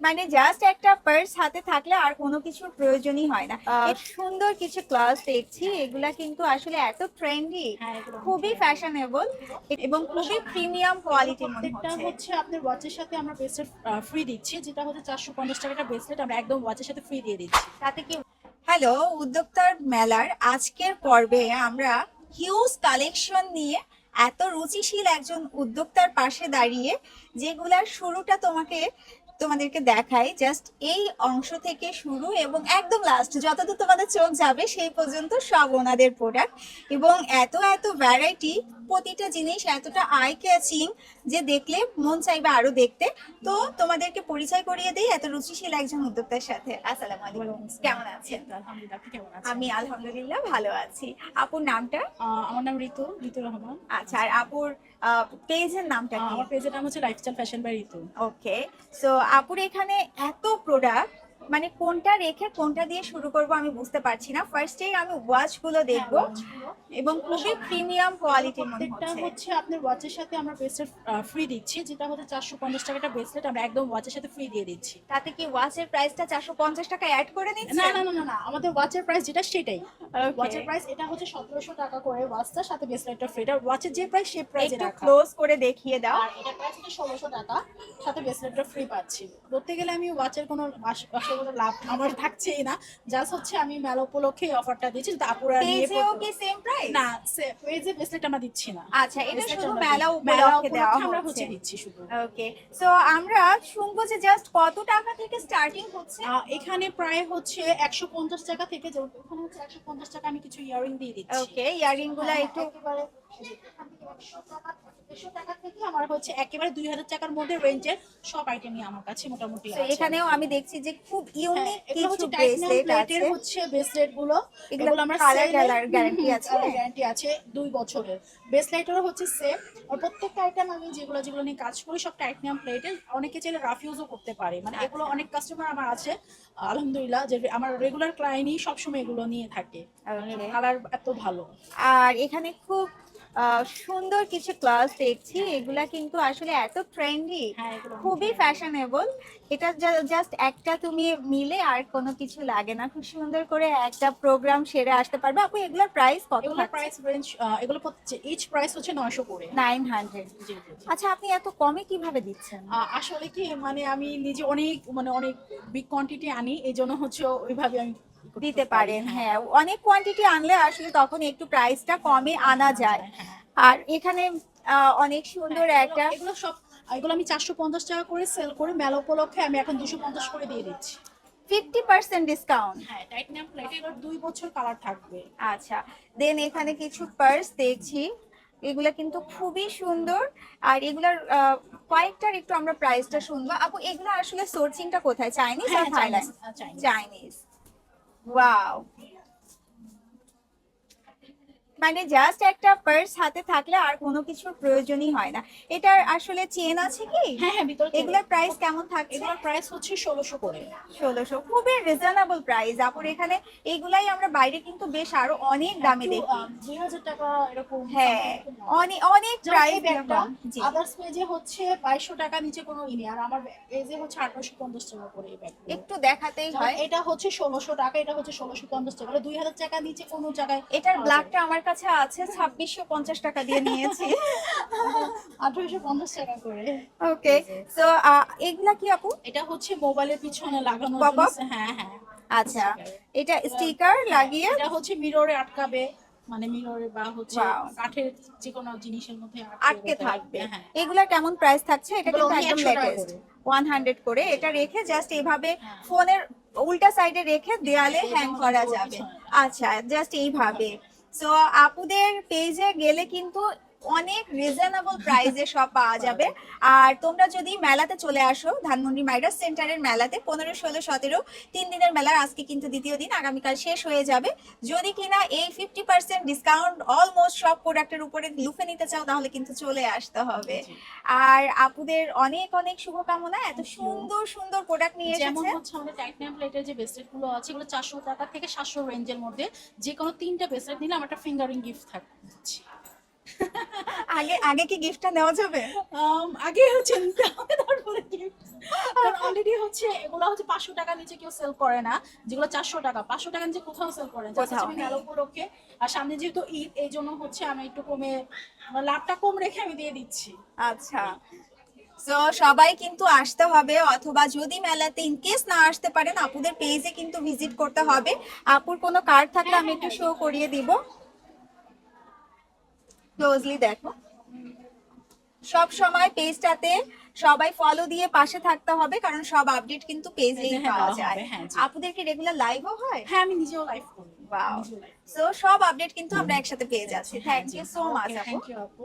মানে জাস্ট একটা পার্স হাতে থাকলে আর কোনো কিছুর প্রয়োজনই হয় না। সুন্দর কিছু ক্লাস দেখছি এগুলা কিন্তু আসলে এত ট্রেন্ডি হ্যাঁ, খুবই ফ্যাশনেবল এবং খুবই প্রিমিয়াম কোয়ালিটি হচ্ছে। হচ্ছে আপনার ওয়াচের সাথে আমরা ব্রেসলেট ফ্রি দিচ্ছি যেটা হচ্ছে চারশো পঞ্চাশ টাকাটা ব্রেসলেট আমরা একদম ওয়াচের সাথে ফ্রি দিয়ে দিচ্ছি। তাতে কি হ্যালো উদ্যোক্তার মেলার আজকের পর্বে আমরা হিউজ কালেকশন নিয়ে এত রুচিশীল একজন উদ্যোক্তার পাশে দাঁড়িয়ে যেগুলার শুরুটা তোমাকে তোমাদেরকে দেখাই জাস্ট এই অংশ থেকে শুরু এবং একদম লাস্ট যতদূর তোমাদের চোখ যাবে সেই পর্যন্ত সব ওনাদের প্রোডাক্ট এবং এত এত ভ্যারাইটি প্রতিটা জিনিস এতটা আই ক্যাচিং যে দেখলে মন চাইবে আরও দেখতে। তো তোমাদেরকে পরিচয় করিয়ে দিই এত রুচিশীল একজন উদ্যোক্তার সাথে। আসসালামু আলাইকুম কেমন আছেন? আমি আলহামদুলিল্লাহ ভালো আছি। আপুর নামটা? আমার নাম ঋতু ঋতু রহমান। আচ্ছা আর আপুর পেজের নামটা কি? আমার পেজের নাম হচ্ছে lifestyle fashion by Ritu okay so আপুর এখানে এত প্রোডাক্ট মানে কোনটা রেখে কোনটা দিয়ে শুরু করব আমি বুঝতে পারছি না। ফার্স্টেই আমি ওয়াচগুলো দেখব এবং খুবই প্রিমিয়াম কোয়ালিটির প্রত্যেকটা হচ্ছে। আপনার ওয়াচের সাথে আমরা ব্রেসলেট ফ্রি দিচ্ছি যেটা হচ্ছে চারশো পঞ্চাশ টাকাটা ব্রেসলেট আমরা একদম ওয়াচের সাথে ফ্রি দিয়ে দিচ্ছি। তাতে কি ওয়াচের প্রাইসটা চারশো পঞ্চাশ টাকা অ্যাড করে নিচ্ছে না না না না আমাদের ওয়াচের প্রাইস যেটা সেটাই। ওয়াচের প্রাইস এটা হচ্ছে সতেরোশো টাকা করে ওয়াচটার সাথে ব্রেসলেটটা ফ্রি এটা ওয়াচের যে প্রাইস সেই প্রাইসে একটু ক্লোজ করে দেখিয়ে দাও। আর এটা প্রাইস হচ্ছে ষোলোশো টাকা সাথে ব্রেসলেটটা ফ্রি পাচ্ছি। বলতে গেলে আমি ওয়াচের কোনো লাভ আমার থাকছেই না। জাস্ট হচ্ছে আমি মেলা উপলক্ষে অফারটা দিচ্ছি যাতে আপুরা নিয়ে পেজেও কি সেম প্রাইস না পেজে ব্রেসলেট আমরা দিচ্ছি না। আচ্ছা এটা শুধু মেলা উপলক্ষে দেওয়া আমরা হচ্ছে? দিচ্ছি শুধু। ওকে সো আমরা শুনব যে জাস্ট কত টাকা থেকে স্টার্টিং হচ্ছে? এখানে প্রায় হচ্ছে একশো পঞ্চাশ টাকা থেকে ওখানে হচ্ছে একশো পঞ্চাশ টাকা আমি কিছু ইয়ারিং দিয়ে দিচ্ছি। ওকে ইয়ারিংগুলা হ্যাঁ, একটু একেবারে এই যে এখান থেকে 100 টাকা, থেকে আমার হচ্ছে একেবারে দুই হাজার টাকার মধ্যে রেঞ্জের সব আইটেমই আমার কাছে মোটামুটি তো এখানেও আমি দেখছি যে খুব ইউনিক কিছু হচ্ছে ব্রেসলেট আছে। হচ্ছে ব্রেসলেটগুলো। এগুলো এগুলো আমরা colour guarantee আছে? গ্যারান্টি আছে দুই বছরের। ব্রেসলেটেরও হচ্ছে সেম আর প্রত্যেকটা আইটেম আমি যেগুলো যেগুলো নিয়ে কাজ করি সব টাইটানিয়াম প্লেটের অনেকে চাইলে রাফ ইউজও করতে পারে। মানে এগুলো আচ্ছা। অনেক কাস্টমার আমার আছে। আলহামদুলিল্লাহ যে আমার রেগুলার ক্লায়েন্টই সবসময় এগুলো নিয়ে থাকে। কালার এত ভালো। আর এখানে খুব সুন্দর কিছু ক্লাস দেখছি। এগুলা কিন্তু আসলে এত ট্রেন্ডি হ্যাঁ খুবই ফ্যাশনেবল এটা জাস্ট একটা তুমি মিলে আর কোনো কিছু লাগে না। খুব সুন্দর করে একটা প্রোগ্রাম সেরে আসতে পারবে। আপু এগুলোর প্রাইস কত প্রাইস রেঞ্জ এগুলো ইচ প্রাইস হচ্ছে নয়শো করে। নাইন হান্ড্রেড জি, জি, জি। আচ্ছা আপনি এত কমে কীভাবে দিচ্ছেন? আসলে কি মানে আমি নিজে অনেক মানে অনেক বিগ কোয়ান্টিটি আনি। এই জন্য হচ্ছে ওইভাবে আমি দিতে পারি, পারেন হ্যাঁ। অনেক কোয়ান্টিটি আনলে আসলে তখন একটু প্রাইসটা কমে আনা যায়। হ্যাঁ। আর এখানে অনেক সুন্দর হ্যাঁ, একটা এগুলো- সব এগুলো আমি চারশো পঞ্চাশ টাকা করে সেল করে মেলা উপলক্ষে আমি এখন দুশো পঞ্চাশ করে দিয়ে দিচ্ছি। ফিফটি পার্সেন্ট ডিসকাউন্ট হ্যাঁ টাইটানিয়াম প্লেট এবার দুই বছর কালার থাকবে। আচ্ছা দেন এখানে কিছু পার্স দেখছি। এগুলা কিন্তু খুবই সুন্দর। আর এগুলার কয়েকটার একটু আমরা প্রাইসটা শুনব। আপু এগুলো আসলে সোর্সিংটা কোথায়? চাইনিজ আর হ্যাঁ Thailand Chinese Chinese Chinese wow মানে জাস্ট একটা পার্স হাতে থাকলে আর কোনো কিছুর প্রয়োজনই হয় না। এটার আসলে চেন আছে কি? হ্যাঁ হ্যাঁ ভিতরে এগুলোর প্রাইস কেমন থাকছে? এগুলোর প্রাইস হচ্ছে ষোলোশো করে। ষোলোশো খুবই রিজনেবল প্রাইস আপুর এখানে এইগুলাই আমরা বাইরে কিন্তু বেশ আরও অনেক দামে দেখি। দুই হাজার টাকা এরকম হ্যাঁ অনেক অনেক প্রাইস আদার্স পেজে হচ্ছে বাইশশো টাকা নিচে কোনো ইনি আর আমার পেজে হচ্ছে আঠারোশো পঞ্চাশ টাকা করে এই ব্যাগ একটু দেখাতেই হয়। এটা হচ্ছে ষোলোশো টাকা এটা হচ্ছে ষোলোশো পঞ্চাশ টাকা। দুই হাজার টাকা নিচে কোনো জায়গায় এটার ব্ল্যাকটা আমার কাছে আছে ছাব্বিশশো পঞ্চাশ টাকা দিয়ে নিয়েছি। আঠারোশো পঞ্চাশ টাকা করে। ওকে সো এগুলা কি আপু? এটা হচ্ছে মোবাইলের পিছনে লাগানো। হ্যাঁ হ্যাঁ। আচ্ছা এটা স্টিকার লাগিয়ে? এটা হচ্ছে মিররে আটকাবে মানে মিররে বা হচ্ছে কাঠের যে কোনো জিনিসের মধ্যে আটকে থাকবে। হ্যাঁ এগুলা কেমন প্রাইস থাকছে? এটা কিন্তু একদম লেটেস্ট করে। ওয়ান হান্ড্রেড করে। এটা রেখে জাস্ট এইভাবে হ্যাঁ। ফোনের উল্টা সাইডে রেখে দেয়ালে হ্যাঁ, হ্যাং করা যাবে। আচ্ছা জাস্ট এইভাবে। সো আপুদের পেজে গেলে কিন্তু অনেক রিজনেবল প্রাইসে সব পাওয়া যাবে। আর তোমরা যদি মেলাতে চলে আসো ধানমন্ডি মাইডাস সেন্টারের মেলাতে পনেরো ষোলো সতেরো তিন দিনের মেলার আজকে কিন্তু দ্বিতীয় দিন আগামীকাল শেষ হয়ে যাবে। যদি কিনা এই ফিফটি পার্সেন্ট ডিসকাউন্ট অলমোস্ট সব প্রোডাক্টের উপরে লুফে নিতে চাও তাহলে কিন্তু চলে আসতে হবে। আর আপুদের অনেক অনেক শুভকামনা এত সুন্দর সুন্দর প্রোডাক্ট নিয়ে যেমন এসেছে হচ্ছে আমাদের টাইটানিয়াম প্লেটের যে ব্রেসলেটগুলো আছে এগুলো চারশো টাকা থেকে সাতশো রেঞ্জের মধ্যে যে কোনো তিনটা ব্রেসলেট নিলে আমার একটা ফিঙ্গারিং গিফট থাকছে আগে আগে কি গিফটটা নেওয়া যাবে? আগে চিন্তা হবে তারপর gift। কারণ অলরেডি হচ্ছে এগুলো হচ্ছে পাঁচশো টাকা নিচে কেউ সেল করে না যেগুলো চারশো টাকা। পাঁচশো টাকা নিচে কোথাও সেল করে না Just কোথাও। হচ্ছে আমি মেলা উপলক্ষে। আর সামনে যেহেতু ঈদ এই জন্য হচ্ছে আমি একটু কমে লাভটা কম রেখে আমি দিয়ে দিচ্ছি। আচ্ছা। তো সবাই কিন্তু আসতে হবে অথবা যদি মেলাতে ইনকেস না আসতে পারেন আপুদের পেজে কিন্তু ভিজিট করতে হবে। আপুর কোনো কার্ড থাকলে আমি একটু শো করিয়ে দিব। ক্লোজলি দেখো। সব সময় পেজটাতে সবাই ফলো দিয়ে পাশে থাকতে হবে কারণ সব আপডেট কিন্তু পেজেই হ্যাঁ, পাওয়া যায়। আপুদের কি রেগুলার লাইভও হয়? হ্যাঁ আমি নিজেও লাইভ করি. সো সব আপডেট কিন্তু আমরা একসাথে পেয়ে যাচ্ছি। থ্যাংক ইউ সো মাচ আপু।